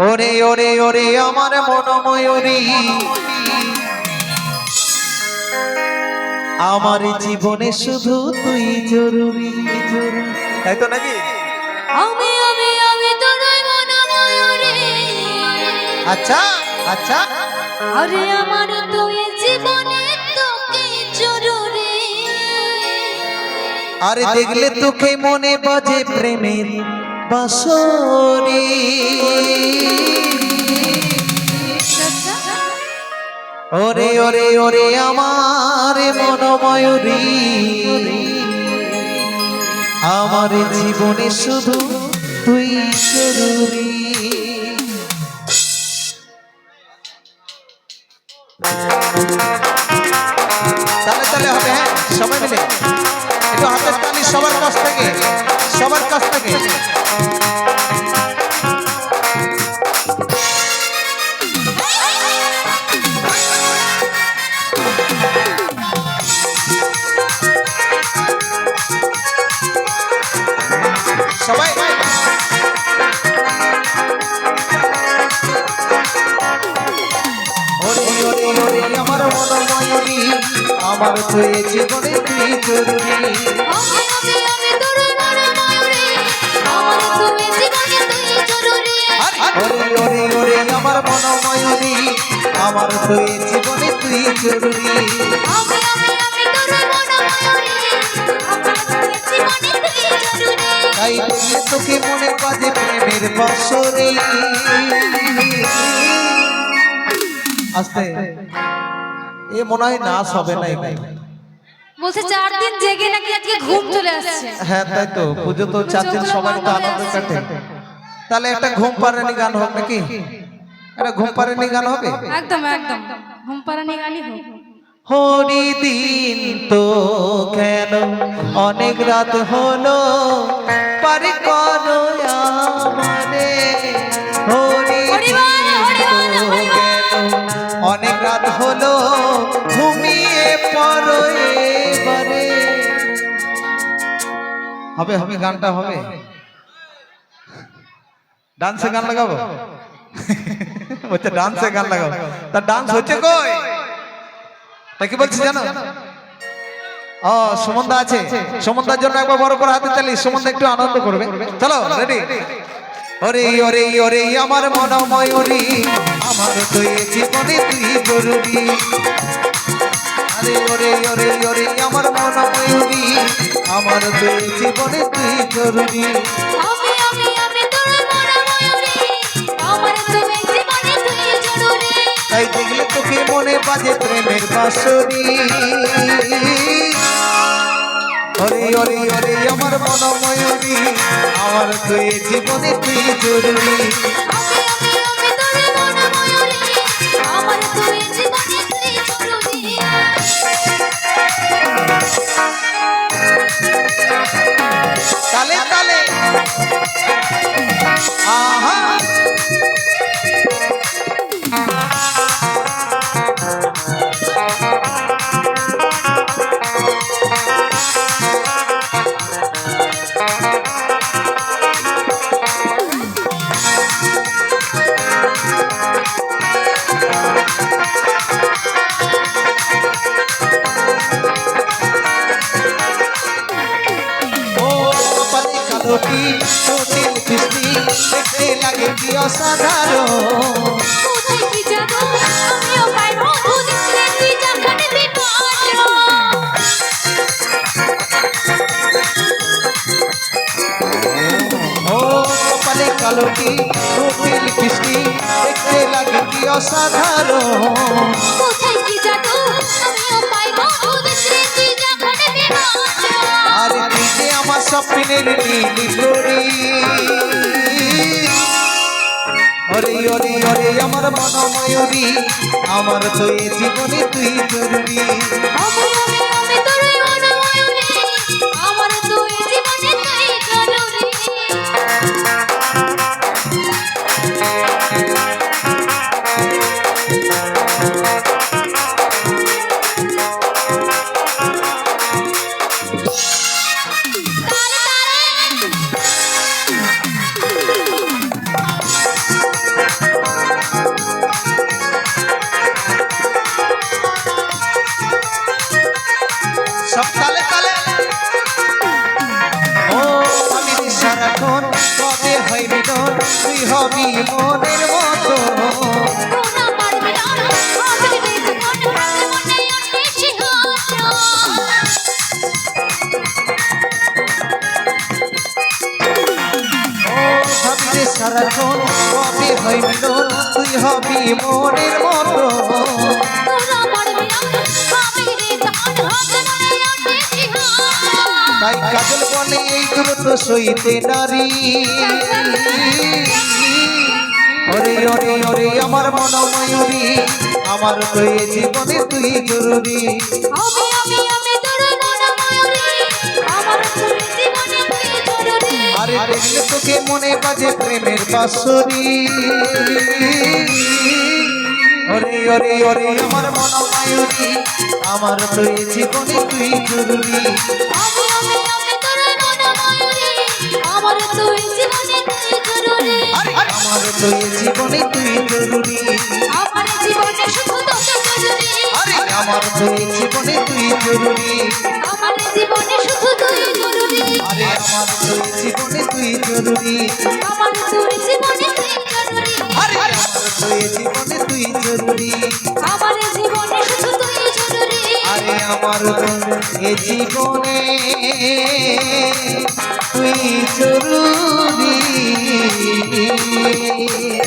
ওরে ওরে ওরে আমার মনময়ূরী আমার জীবনে শুধু তুই জরুরি। তাই তো নাকি? আমি আমি আমি তোর মন ময়ূরে আচ্ছা আচ্ছা। আরে আমার তো এ জীবনে তোকে জরুরি। আরে দেখলে তোকে মনে বাজে প্রেমের। বাসরি। ওরে ওরে ওরে, আমার মনময়ূরী। আমার জীবনে শুধু তুই জরুরি তাহলে তাহলে হবে হ্যাঁ সবাই মিলে। একটু হাতের তালি সবার কাছ থেকে। কাছ থেকে। আমার জীবনে তুই ওরে ওরে আমার তোকে মনে বাজে প্রেমের বসরে আস্তে এ মনে হয় নাচ হবে না বলছে চার দিন জেগে নাকি আজকে ঘুম হ্যাঁ তাই তো। পুজো তো সবাই তো আনন্দ কাটে। তাহলে একটা ঘুম পাড়ানি গান হোক নাকি? একটা ঘুম পাড়ানি গান হবে? একদম একদম। ঘুম পাড়ানি গানই হোক। হরি দিন তো কেন অনেক রাত হলো? পারি করো আমারে। হরি দিন তো কেন অনেক রাত হলো? হবে হবে, গানটা হবে। ডান্সে গান লাগাবো? বলছে ডান্সে গান লাগাবো। তা ডান্স হচ্ছে কই? তা কি বলছি জানো? ও, সুমন্দা আছে। সুমন্দার জন্য একবার বড় করে হাতে চালি সুমন্দা একটু আনন্দ করবে। চলো রেডি ওরে ওরে ওরে, আমার মনময়ূরী আমার তো এ জীবনে তুই জরুরি। আরে ওরে ওরে ওরে আমার আমার তুই মন ময়ূরে আমার তো এ জীবনে তুই জরুরি? তাই দেখলে তোকে মনে বাজে প্রেমের বাসরি ওরে ওরে ওরে আমার মনময়ূরী আমার তো এ জীবনে তুই জরুরি? তালে তালে। আহা। কপালে কালোটি চোটিল কৃষ্টি। দেখতে লাগে কি অসাধারণ। কোথায় কি জানো আমিও পাইবো বুঝিস রে তুই যখন বিপদ আর তুই যে আমার স্বপ্নের নীলি গড়ি ওরে ওরে ওরে আমার মনময়ূরী আমার তো জীবনে তুই জরুরি কবে মিলন তুই হবি মনের মতো। তাই কাজল বলে এই দ্রুত সইতে নারী। ওরে ওরে ওরে আমার মন ময়ূরী আমার তো জীবনে তুই জরুরি। দেখলে তোকে মনে বাজে প্রেমের বাসরি ওরে ওরে ওরে আমার মন ময়ূরী আমার তো এ জীবনে তুই জরুরি। আমার তুই জীবনে তুই জরুরি। আমার তো এ জীবনে তুই জরুরি। আমার জীবনে শুধু জরুরি। আমার তো জীবনে তুই জরুরি। জীবনে শুধু তুই জরুরি। আরে আমার তো এ জীবনে তুই জরুরি। আমার তুই জীবনে তুই জরুরি। আরে আমার তো জীবনে তুই জরুরি। আমার জীবনে শুধু তুই জরুরি। আরে আমার এ জীবনে তুই জরুরি।